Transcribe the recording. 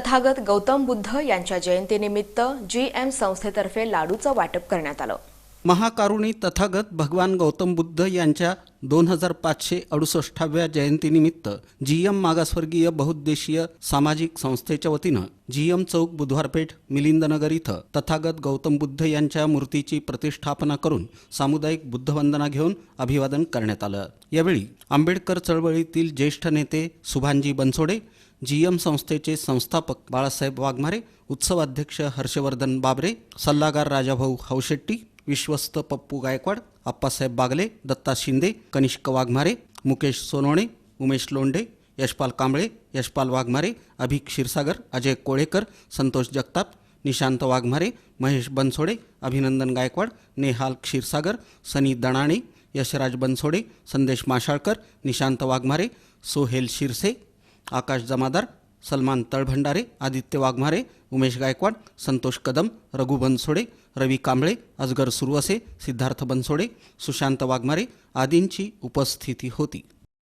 तथागत गौतम बुद्ध यांच्या जयंतीनिमित्त G M संस्थेतर्फे लाडूचं वाटप करण्यात आलं. महाकारुणी तथागत भगवान गौतम बुद्ध यांच्या दोन हजार पाचशे अडुसष्टाव्या जयंतीनिमित्त जी एम मागासवर्गीय बहुउद्देशीय सामाजिक संस्थेच्या वतीनं जी एम चौक बुधवारपेठ मिलिंदनगर इथं तथागत गौतम बुद्ध यांच्या मूर्तीची प्रतिष्ठापना करून सामुदायिक बुद्धवंदना घेऊन अभिवादन करण्यात आलं. यावेळी आंबेडकर चळवळीतील ज्येष्ठ नेते सुभानजी बनसोडे जी एम संस्थेचे संस्थापक बाळासाहेब वाघमारे उत्सवाध्यक्ष हर्षवर्धन बाबरे सल्लागार राजाभाऊ हौशेट्टी विश्वस्त पप्पू गायकवाड आप्पासाहेब बागले दत्ता शिंदे कनिष्क वाघमारे मुकेश सोनवणे उमेश लोंढे यशपाल कांबळे यशपाल वाघमारे अभिक क्षीरसागर अजय कोळेकर संतोष जगताप निशांत वाघमारे महेश बनसोडे अभिनंदन गायकवाड नेहाल क्षीरसागर सनी दणाणे यशराज बनसोडे संदेश माशाळकर निशांत वाघमारे सोहेल शिरसे आकाश जमादार सलमान तळभंडारे आदित्य वाघमारे उमेश गायकवाड संतोष कदम रघु बनसोडे रवी कांबळे अजगर सुरवसे सिद्धार्थ बनसोडे सुशांत वाघमारे आदींची उपस्थिती होती.